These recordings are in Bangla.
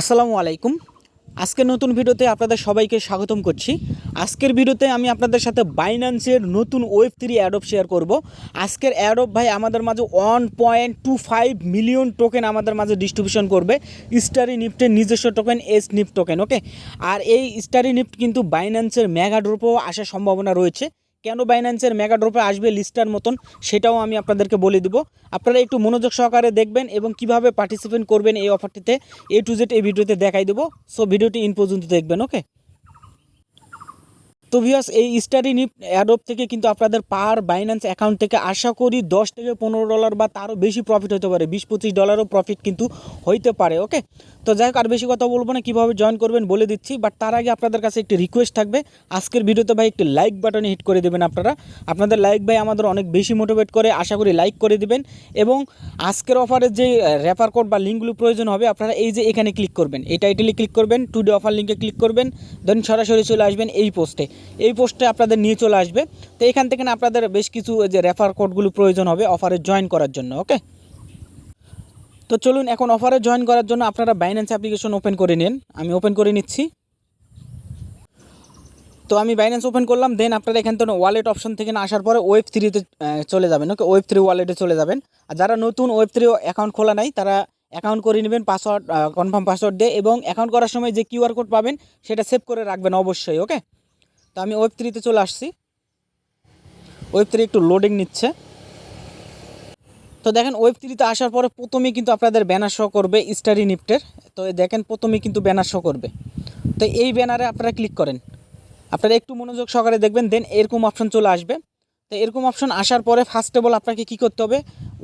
আসসালামু আলাইকুম। আজকের নতুন ভিডিওতে আপনাদের সবাইকে স্বাগতম করছি। আজকের ভিডিওতে আমি আপনাদের সাথে বাইন্যান্সের নতুন ওয়েব থ্রি অ্যাডপ শেয়ার করব। আজকের অ্যাডপ ভাই আমাদের মাঝে one point two five million token আমাদের মাঝে ডিস্ট্রিবিউশন করবে। স্টারি নিফটের নিজস্ব token S Nift token okay আর এই স্টারি নিফট কিন্তু বাইন্যান্সের মেগা ড্রপেও আসার সম্ভাবনা রয়েছে। কেন বাইন্যান্সের মেগা ড্রপে আসবে লিস্টার মতন সেটাও আমি আপনাদেরকে বলে দিব। আপনারা একটু মনোযোগ সহকারে দেখবেন এবং কীভাবে পার্টিসিপেট করবেন এই অফারটিতে এ টু জেড এই ভিডিওতে দেখাই দেবো। সো ভিডিওটি ইন পর্যন্ত দেখবেন ওকে তো ভিউয়ার্স এই স্টাডি নিপ অ্যাডপ থেকে কিন্তু আপনাদের পার বাইন্যান্স অ্যাকাউন্ট থেকে আশা করি দশ থেকে পনেরো ডলার বা তারও বেশি প্রফিট হতে পারে। বিশ পঁচিশ ডলারও প্রফিট কিন্তু হইতে পারে ওকে তো যাই হোক, আর বেশি কথা বলব না, কীভাবে জয়েন করবেন বলে দিচ্ছি বাট তার আগে আপনাদের কাছে একটি রিকোয়েস্ট থাকবে। আজকের ভিডিওতে ভাই একটি লাইক বাটনে হিট করে দেবেন আপনারা। আপনাদের লাইক ভাই আমাদের অনেক বেশি মোটিভেট করে, আশা করি লাইক করে দিবেন। এবং আজকের অফারের যে রেফার কোড বা লিঙ্কগুলো প্রয়োজন হবে, আপনারা এই যে এখানে ক্লিক করবেন এই টাইটেলে ক্লিক করবেন টু ডে অফার লিঙ্কে ক্লিক করবেন দেন সরাসরি চলে আসবেন এই পোস্টে এই পোস্টে আপনাদের নিয়ে চলে আসবে। তো এখান থেকে না আপনাদের বেশ কিছু যে রেফার কোডগুলো প্রয়োজন হবে অফারে জয়েন করার জন্য ওকে তো চলুন এখন অফারে জয়েন করার জন্য আপনারা বাইন্যান্স অ্যাপ্লিকেশন ওপেন করে নিন। আমি ওপেন করে নিচ্ছি। তো আমি বাইন্যান্স ওপেন করলাম দেন আপনারা এখান থেকে ওয়ালেট অপশন থেকে না আসার পরে ওয়েব থ্রিতে চলে যাবেন ওকে ওয়েব থ্রি ওয়ালেটে চলে যাবেন। আর যারা নতুন ওয়েব থ্রি অ্যাকাউন্ট খোলা নাই, তারা অ্যাকাউন্ট করে নেবেন পাসওয়ার্ড কনফার্ম পাসওয়ার্ড দিয়ে এবং অ্যাকাউন্ট করার সময় যে কিউআর কোড পাবেন, সেটা সেভ করে রাখবেন অবশ্যই ওকে তো আমি ওয়েব থ্রিতে চলে আসছি। ওয়েব থ্রি একটু লোডিং নিচ্ছে। তো দেখেন ওয়েব থ্রিতে আসার পরে প্রথমেই কিন্তু আপনাদের ব্যানার শো করবে স্টাডি নিফটের তো দেখেন প্রথমেই কিন্তু ব্যানার শো করবে। তো এই ব্যানারে আপনারা ক্লিক করেন। আপনারা একটু মনোযোগ সহকারে দেখবেন দেন এরকম অপশন চলে আসবে। তো এরকম অপশন আসার পরে ফার্স্ট অফ অল আপনাকে কী করতে হবে?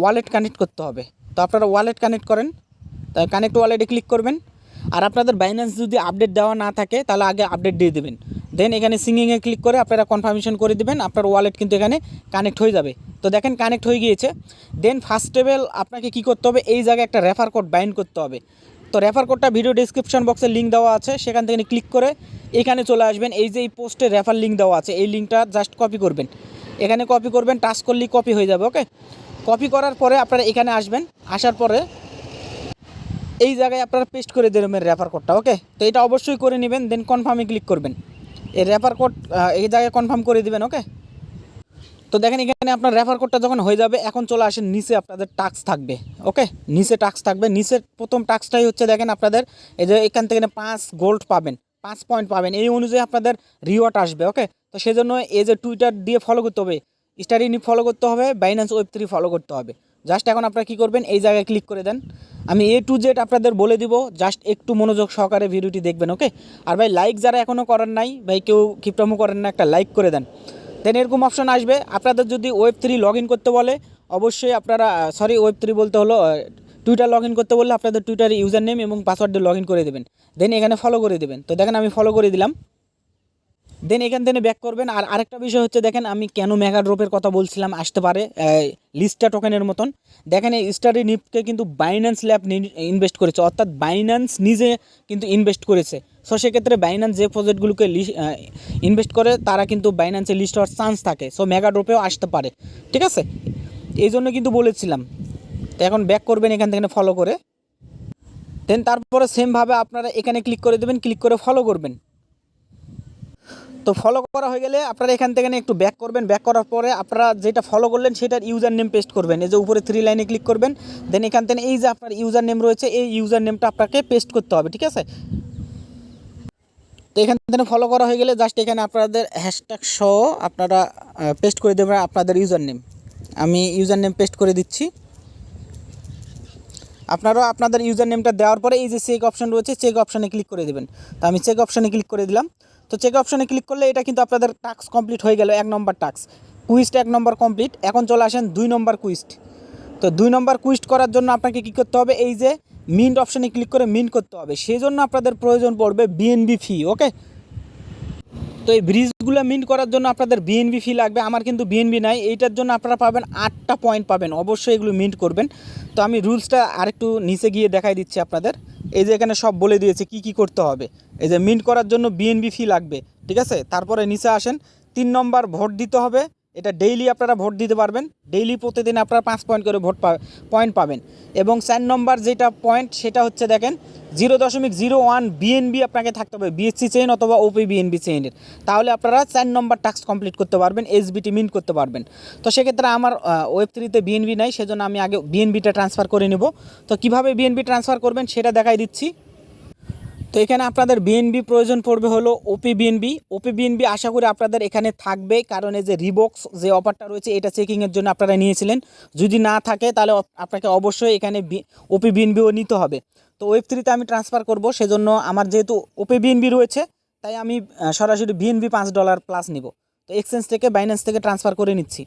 ওয়ালেট কানেক্ট করতে হবে। তো আপনারা ওয়ালেট কানেক্ট করেন। তাই কানেক্ট ওয়ালেটে ক্লিক করবেন। আর আপনাদের বাইন্যান্স যদি আপডেট দেওয়া না থাকে, তাহলে আগে আপডেট দিয়ে দেবেন। দেন এখানে সিঙ্গিংয়ে ক্লিক করে আপনারা কনফার্মেশন করে দিবেন, আপনার ওয়ালেট কিন্তু এখানে কানেক্ট হয়ে যাবে। তো দেখেন কানেক্ট হয়ে গিয়েছে। দেন ফার্স্ট টেবেল আপনাকে কী করতে হবে? এই জায়গায় একটা রেফার কোড বাইন্ড করতে হবে। তো রেফার কোডটা ভিডিও ডিসক্রিপশন বক্সে লিঙ্ক দেওয়া আছে, সেখান থেকে ক্লিক করে এখানে চলে আসবেন। এই যে এই পোস্টে রেফার লিঙ্ক দেওয়া আছে, এই লিঙ্কটা জাস্ট কপি করবেন। এখানে কপি করবেন টাচ করলেই কপি হয়ে যাবে ওকে কপি করার পরে আপনারা এখানে আসবেন, আসার পরে এই জায়গায় আপনারা পেস্ট করে দেবেন রেফার কোডটা ওকে তো এটা অবশ্যই করে নেবেন দেন কনফার্মে ক্লিক করবেন। এই রেফার কোড এই জায়গায় কনফার্ম করে দিবেন ওকে তো দেখেন এখানে আপনার রেফার কোডটা যখন হয়ে যাবে, এখন চলে আসেন, নিচে আপনাদের টাক্স থাকবে ওকে নিচে টাক্স থাকবে নিচের প্রথম টাক্সটাই হচ্ছে দেখেন আপনাদের, এই যে এখান থেকে পাঁচ গোল্ড পাবেন, পাঁচ পয়েন্ট পাবেন, এই অনুযায়ী আপনাদের রিওয়ার্ড আসবে ওকে তো সেজন্য এই যে টুইটার দিয়ে ফলো করতে হবে স্টাডিনি ফলো করতে হবে বাইন্যান্স ওয়েব থ্রি ফলো করতে হবে। জাস্ট এখন আপনারা কী করবেন? এই জায়গায় ক্লিক করে দেন। আমি এ টু জেড আপনাদের বলে দিব। জাস্ট একটু মনোযোগ সহকারে ভিডিওটি দেখবেন ওকে আর ভাই লাইক যারা এখনও করেন নাই, ভাই, কেউ কিপটামো করেন না, একটা লাইক করে দেন। দেন এরকম অপশন আসবে। আপনাদের যদি ওয়েব থ্রি লগ করতে বলে, অবশ্যই আপনারা সরি ওয়েব থ্রি বলতে হলো টুইটার লগ করতে বললে আপনাদের টুইটারে ইউজার নেম এবং পাসওয়ার্ড লগ করে দেবেন। দেন এখানে ফলো করে দেবেন। তো দেখেন, আমি ফলো করে দিলাম। দেন এখান থেকে ব্যাক করবেন। আর আরেকটা বিষয় হচ্ছে, দেখেন আমি কেন মেগা ড্রপের কথা বলছিলাম, আসতে পারে লিস্টা টোকেনের মতন। দেখেন এই স্টাডি নিফটকে কিন্তু বাইন্যান্স ল্যাব ইনভেস্ট করেছে। অর্থাৎ বাইন্যান্স নিজে কিন্তু ইনভেস্ট করেছে। সো সেক্ষেত্রে বাইন্যান্স যে প্রজেক্টগুলোকে ইনভেস্ট করে, তারা কিন্তু বাইন্যান্সে লিস্ট হওয়ার চান্স থাকে। সো মেগা ড্রপেও আসতে পারে। ঠিক আছে? এই জন্য কিন্তু বলেছিলাম। তো এখন ব্যাক করবেন এখান থেকে ফলো করে। দেন তারপরে সেমভাবে আপনারা এখানে ক্লিক করে দেবেন ক্লিক করে ফলো করবেন। তো ফলো করা হয়ে গেলে আপনারা এখান থেকে একটু ব্যাক করবেন। ব্যাক করার পরে আপনারা যেটা ফলো করলেন সেটার ইউজার নেম পেস্ট করবেন। এই যে উপরে থ্রি লাইনে ক্লিক করবেন। দেন এখান থেকে এই যে আপনার ইউজার নেম রয়েছে, এই ইউজার নেমটা আপনাকে পেস্ট করতে হবে, ঠিক আছে? তো এখান থেকে ফলো করা হয়ে গেলে জাস্ট এখানে আপনাদের হ্যাশট্যাগ সহ আপনারা পেস্ট করে দেবেন আপনাদের ইউজার নেম আমি ইউজার নেম পেস্ট করে দিচ্ছি। আপনারাও আপনাদের ইউজার নেমটা দেওয়ার পরে এই যে চেক অপশন রয়েছে চেক অপশানে ক্লিক করে দেবেন। তো আমি চেক অপশানে ক্লিক করে দিলাম। তো চেক অপশনে ক্লিক করলে এটা কিন্তু আপনাদের টাস্ক কমপ্লিট হয়ে গেল, এক নম্বর টাস্ক কুইস্ট এক নম্বর কমপ্লিট এখন চলে আসেন দুই নম্বর কুইস্ট তো দুই নম্বর কুইস্ট করার জন্য আপনাকে কী করতে হবে? এই যে মিন্ট অপশানে ক্লিক করে মিন্ট করতে হবে। সেই জন্য আপনাদের প্রয়োজন পড়বে বিএনবি ফি ওকে তো এই ব্রিজগুলো মিন্ট করার জন্য আপনাদের বিএনবি ফি লাগবে। আমার কিন্তু বিএনবি নাই, এইটার জন্য আপনারা পাবেন আটটা পয়েন্ট পাবেন। অবশ্যই এগুলো মিন্ট করবেন। তো আমি রুলসটা আরেকটু নিচে গিয়ে দেখাই দিচ্ছি আপনাদের। এই যে এখানে সব বলে দিয়েছে কি কি করতে হবে। এই যে মিন্ট করার জন্য বিএনবি ফি লাগবে, ঠিক আছে? তারপরে নিচে আসেন, তিন নম্বর ভোট দিতে হবে। এটা ডেইলি আপনারা ভোট দিতে পারবেন। ডেইলি প্রতিদিন আপনারা পাঁচ পয়েন্ট করে ভোট পয়েন্ট পাবেন। এবং চার নম্বর যেটা পয়েন্ট সেটা হচ্ছে দেখেন জিরো দশমিক জিরো ওয়ান বিএনবি আপনাকে থাকতে হবে বিএসসি চেইন অথবা ওপি বিএনবি চেইনের তাহলে আপনারা চার নম্বর টাস্ক কমপ্লিট করতে পারবেন এসবিটি মিন্ট করতে পারবেন। তো সেক্ষেত্রে আমার ওয়েব থ্রিতে বিএনবি নাই, সেজন্য আমি আগে বিএনবিটা ট্রান্সফার করে নেব। তো কীভাবে বিএনবি ট্রান্সফার করবেন, সেটা দেখাই দিচ্ছি। তো এখানে আপনাদের বিএনবি প্রয়োজন পড়বে হলো ওপি বিএনবি ওপি বিএনবি আশা করি আপনাদের এখানে থাকবে কারণ এই যে রিবক্স যে অফারটা রয়েছে, এটা চেকিংয়ের জন্য আপনারা নিয়েছিলেন। যদি না থাকে, তাহলে আপনাকে অবশ্যই এখানে ওপি বিএনবিও নিতে হবে। তো ওয়েব থ্রিতে আমি ট্রান্সফার করব, সেজন্য আমার যেহেতু ওপি বিএনবি রয়েছে, তাই আমি সরাসরি বিএনবি পাঁচ ডলার প্লাস নিব। তো এক্সচেঞ্জ থেকে বাইন্যান্স থেকে ট্রান্সফার করে নিচ্ছি।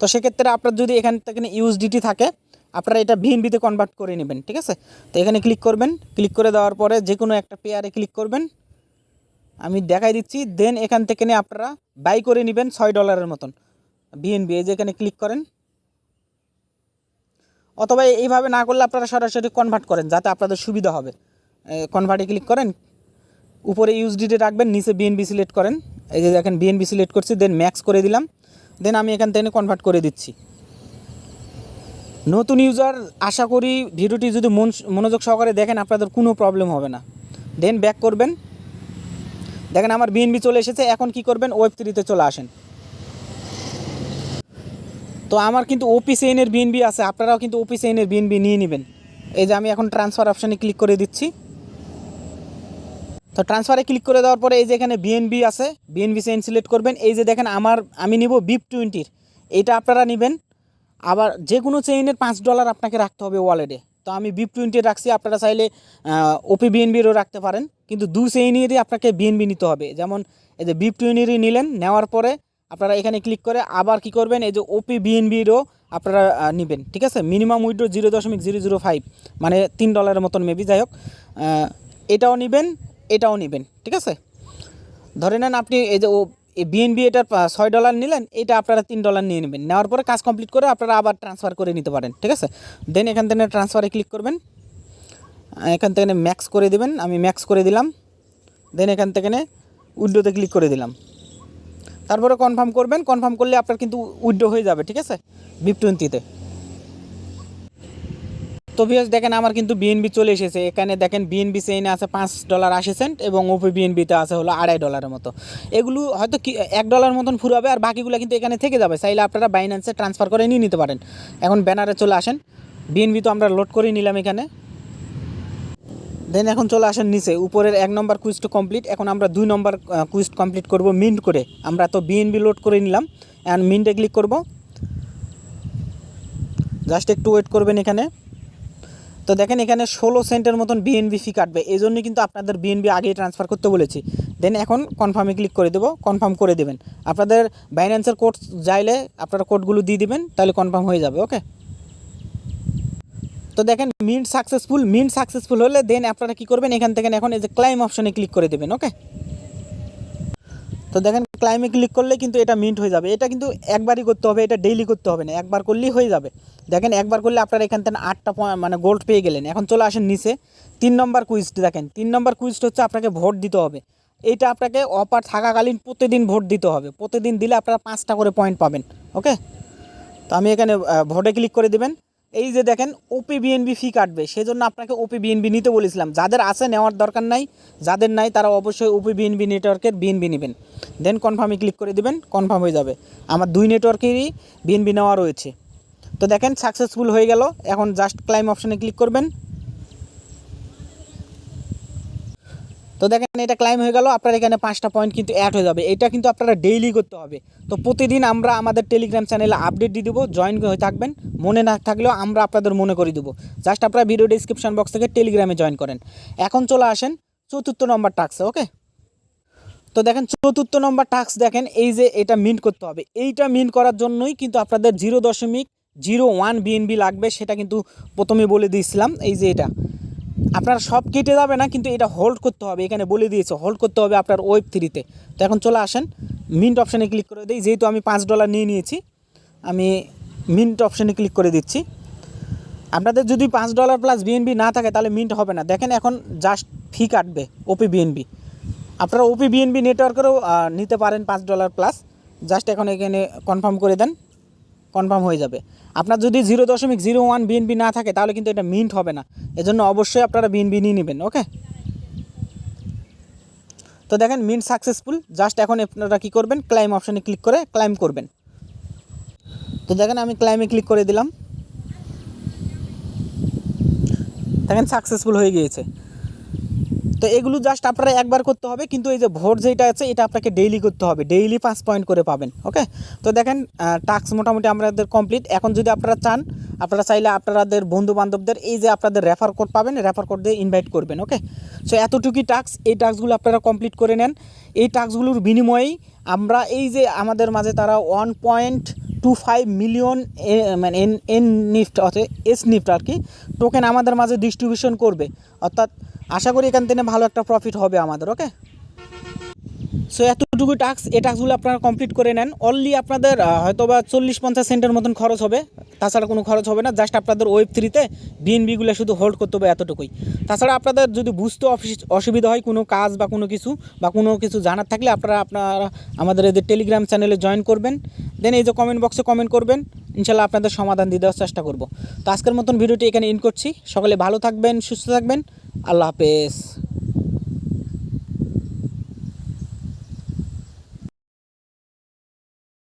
তো সেক্ষেত্রে আপনার যদি এখান থেকে ইউএসডিটি থাকে আপনারা এটা বিএনবিতে কনভার্ট করে নেবেন, ঠিক আছে? তো এখানে ক্লিক করবেন ক্লিক করে দেওয়ার পরে যে কোনো একটা পেয়ারে ক্লিক করবেন। আমি দেখাই দিচ্ছি দেন এখান থেকে নিয়ে আপনারা বাই করে নেবেন ছয় ডলারের মতন। বিএনবি এই যে এখানে ক্লিক করেন। অথবা এইভাবে না করলে আপনারা সরাসরি কনভার্ট করেন, যাতে আপনাদের সুবিধা হবে। কনভার্টে ক্লিক করেন। উপরে ইউএসডিটি রাখবেন, নিচে বিএনবি সিলেক্ট করেন। এই যে দেখেন বিএনবি সিলেক্ট করছি দেন ম্যাক্স করে দিলাম। দেন আমি এখান থেকে কনভার্ট করে দিচ্ছি। নতুন ইউজার আশা করি ভিডিওটি যদি মন মনোযোগ সহকারে দেখেন, আপনাদের কোনো প্রবলেম হবে না। দেন ব্যাক করবেন। দেখেন আমার বিএনবি চলে এসেছে, এখন কি করবেন? ওয়েব থ্রিতে চলে আসেন। তো আমার কিন্তু ওপি সেইনের বিএনবি আছে, আপনারাও কিন্তু ওপি সেইনের বিএনবি নিয়ে নেবেন। এই যে আমি এখন ট্রান্সফার অপশানে ক্লিক করে দিচ্ছি। তো ট্রান্সফারে ক্লিক করে দেওয়ার পরে এই যে এখানে বিএনবি আছে বিএনবি সেইন সিলেক্ট করবেন। এই যে দেখেন আমার আমি নিব বিপ টোয়েন্টির এটা আপনারা নেবেন। আবার যে কোনো চেইনের পাঁচ ডলার আপনাকে রাখতে হবে ওয়ালেটে তো আমি বিপ টোয়েন্টি রাখছি, আপনারা চাইলে ওপি বিএনবিরও রাখতে পারেন। কিন্তু দু চেইনেরই আপনাকে বিএনবি নিতে হবে। যেমন এই যে বিপ টোয়েন্টিরই নিলেন, নেওয়ার পরে আপনারা এখানে ক্লিক করে আবার কি করবেন, এই যে ওপি বিএনবিরও আপনারা নেবেন। ঠিক আছে? মিনিমাম উইড্রো জিরো দশমিক জিরো জিরো ফাইভ মানে তিন ডলারের মতন মেবি যাই হোক এটাও নেবেন এটাও নেবেন। ঠিক আছে? ধরে নেন আপনি এই যে বিএনবি এটার ছয় ডলার নিলেন, এটা আপনারা তিন ডলার নিয়ে নেবেন। নেওয়ার পরে কাজ কমপ্লিট করে আপনারা আবার ট্রান্সফার করে নিতে পারেন, ঠিক আছে? দেন এখান থেকে ট্রান্সফারে ক্লিক করবেন। এখান থেকে ম্যাক্স করে দেবেন, আমি ম্যাক্স করে দিলাম। দেন এখান থেকে উইডোতে ক্লিক করে দিলাম। তারপরে কনফার্ম করবেন কনফার্ম করলে আপনার কিন্তু উইড্রো হয়ে যাবে, ঠিক আছে? বিপ টোয়েন্টিতে তো ভিউয়ার্স দেখেন আমার কিন্তু বিএনবি চলে এসেছে। এখানে দেখেন বিএনবি চেইনে আছে পাঁচ ডলার আশি সেন্ট এবং ওপি বিএনবিতে আছে হলো আড়াই ডলারের মতো। এগুলো হয়তো কি, এক ডলার মতন ফুরাবে আর বাকিগুলো কিন্তু এখানে থেকে যাবে। চাইলে আপনারা বাইন্যান্সে ট্রান্সফার করে নিয়ে নিতে পারেন। এখন ব্যানারে চলে আসেন। বিএনবি তো আমরা লোড করে নিলাম এখানে। দেন এখন চলে আসেন নিচে। উপরের এক নম্বর কুইজটা কমপ্লিট এখন আমরা দুই নম্বর কুইজ কমপ্লিট করব মিন্ট করে। আমরা তো বিএনবি লোড করে নিলাম। অ্যান্ড মিন্টে ক্লিক করব। জাস্ট একটু ওয়েট করবেন এখানে। তো দেখেন এখানে ষোলো সেন্টের মতন বিএনবি ফি কাটবে। এই জন্যই কিন্তু আপনাদের বিএনবি আগেই ট্রান্সফার করতে বলেছি। দেন এখন কনফার্মে ক্লিক করে দেবো কনফার্ম করে দেবেন। আপনাদের বাইন্যান্সের কোড চাইলে আপনারা কোডগুলো দিয়ে দিবেন, তাহলে কনফার্ম হয়ে যাবে ওকে তো দেখেন মিন্ট সাকসেসফুল মিন্ট সাকসেসফুল হলে দেন আপনারা কী করবেন? এখান থেকে এখন এই যে ক্লাইম অপশনে ক্লিক করে দেবেন ওকে তো দেখেন ক্লাইমে ক্লিক করলে কিন্তু এটা মিন্ট হয়ে যাবে। এটা কিন্তু একবারই করতে হবে, এটা ডেইলি করতে হবে না, একবার করলেই হয়ে যাবে। দেখেন, একবার করলে আপনারা এখান থেকে আটটা মানে গোল্ড পেয়ে গেলেন। এখন চলে আসেন নিচে। তিন নম্বর কুইজটি দেখেন, তিন নম্বর কুইজটা হচ্ছে আপনাকে ভোট দিতে হবে। এইটা আপনাকে অফার থাকাকালীন প্রতিদিন ভোট দিতে হবে। প্রতিদিন দিলে আপনারা পাঁচটা করে পয়েন্ট পাবেন ওকে তো আমি এখানে ভোটে ক্লিক করে দেবেন। এই যে দেখেন ওপি বিএনবি ফি কাটবে। সেজন্য আপনাকে ওপি বিএনবি নিতে বলেছিলাম। যাদের আছে, নেওয়ার দরকার নাই, যাদের নাই, তারা অবশ্যই ওপি বিএনবি নেটওয়ার্কের বিএনবি নেবেন। দেন কনফার্মে ক্লিক করে দেবেন কনফার্ম হয়ে যাবে। আমার দুই নেটওয়ার্কেরই বিএনবি নেওয়া রয়েছে। তো দেখেন সাকসেসফুল হয়ে গেল। এখন জাস্ট ক্লাইম অপশানে ক্লিক করবেন। তো দেখেন এটা ক্লাইম হয়ে গেল, আপনার এখানে পাঁচটা পয়েন্ট কিন্তু অ্যাড হয়ে যাবে। এটা কিন্তু আপনারা ডেইলি করতে হবে। তো প্রতিদিন আমরা আমাদের টেলিগ্রাম চ্যানেলে আপডেট দিয়ে দেবো জয়েন হয়ে থাকবেন। মনে না থাকলেও আমরা আপনাদের মনে করে দেবো। জাস্ট আপনারা ভিডিও ডিসক্রিপশন বক্স থেকে টেলিগ্রামে জয়েন করেন। এখন চলে আসেন চতুর্থ নম্বর টাক্সে ওকে তো দেখেন চতুর্থ নম্বর টাস্ক দেখেন, এই যে এটা মিন্ট করতে হবে। এইটা মিন্ট করার জন্যই কিন্তু আপনাদের জিরো দশমিক জিরো ওয়ান বিএনবি লাগবে, সেটা কিন্তু প্রথমে বলে দিয়েছিলাম, এই যে এটা। আপনার সব কেটে যাবে না, কিন্তু এটা হোল্ড করতে হবে। এখানে বলে দিয়েছে হোল্ড করতে হবে আপনার ওয়েব থ্রিতে তো। এখন চলে আসেন মিন্ট অপশানে ক্লিক করে দিই। যেহেতু আমি পাঁচ ডলার নিয়ে নিয়েছি, আমি মিন্ট অপশানে ক্লিক করে দিচ্ছি। আপনাদের যদি পাঁচ ডলার প্লাস বিএনবি না থাকে, তাহলে মিন্ট হবে না। দেখেন এখন জাস্ট ফি কাটবে ওপি বিএনবি আপনারা ওপি বিএনবি নেটওয়ার্কেরও নিতে পারেন পাঁচ ডলার প্লাস জাস্ট এখন এখানে কনফার্ম করে দেন কনফার্ম হয়ে যাবে। আপনার যদি জিরো দশমিক জিরো ওয়ান বিএনবি না থাকে, তাহলে কিন্তু এটা মিন্ট হবে না। এজন্য অবশ্যই আপনারা বিএনবি নিয়ে নেবেন, ওকে? তো দেখেন, মিন্ট সাকসেসফুল জাস্ট এখন আপনারা কী করবেন? ক্লাইম অপশানে ক্লিক করে ক্লাইম করবেন। তো দেখেন, আমি ক্লাইমে ক্লিক করে দিলাম। দেখেন সাকসেসফুল হয়ে গিয়েছে। তো এগুলো জাস্ট আপনারা একবার করতে হবে, কিন্তু এই যে ভোট যেটা আছে, এটা আপনাকে ডেইলি করতে হবে ডেইলি পাঁচ পয়েন্ট করে পাবেন ওকে তো দেখেন টাস্ক মোটামুটি আমাদের কমপ্লিট এখন যদি আপনারা চান, আপনারা চাইলে আপনাদের বন্ধু বান্ধবদের এই যে আপনাদের রেফার কোড পাবেন রেফার কোড দিয়ে ইনভাইট করবেন ওকে সো এতটুকুই টাস্ক এই টাস্কগুলো আপনারা কমপ্লিট করে নেন। এই টাস্কগুলোর বিনিময়েই আমরা এই যে আমাদের মাঝে তারা one point two five million মানে এন এন নিফট, অর্থাৎ এস নিফট আর কি টোকেন আমাদের মাঝে ডিস্ট্রিবিউশন করবে। অর্থাৎ আশা করি এখান থেকে ভালো একটা প্রফিট হবে আমাদের ওকে সো এতটুকু টাস্ক এই টাস্কগুলো আপনারা কমপ্লিট করে নেন। অনলি আপনাদের হয়তো বা চল্লিশ পঞ্চাশ সেন্টের মতন খরচ হবে। তাছাড়া কোনো খরচ হবে না জাস্ট আপনাদের ওয়েব থ্রিতে বিএনবিগুলো শুধু হোল্ড করতে হবে এতটুকুই। তাছাড়া আপনাদের যদি বুঝতে অফিস- অসুবিধা হয় কোনো কাজ বা কোনো কিছু, বা কোনো কিছু জানার থাকলে আপনারা আপনারা আমাদের এদের টেলিগ্রাম চ্যানেলে জয়েন করবেন। দেন এই যে কমেন্ট বক্সে কমেন্ট করবেন। ইনশাল্লাহ আপনাদের সমাধান দিয়ে দেওয়ার চেষ্টা করব। তো আজকের মতন ভিডিওটি এখানে ইন করছি। সকলে ভালো থাকবেন, সুস্থ থাকবেন। আল্লাহ হাফেজ।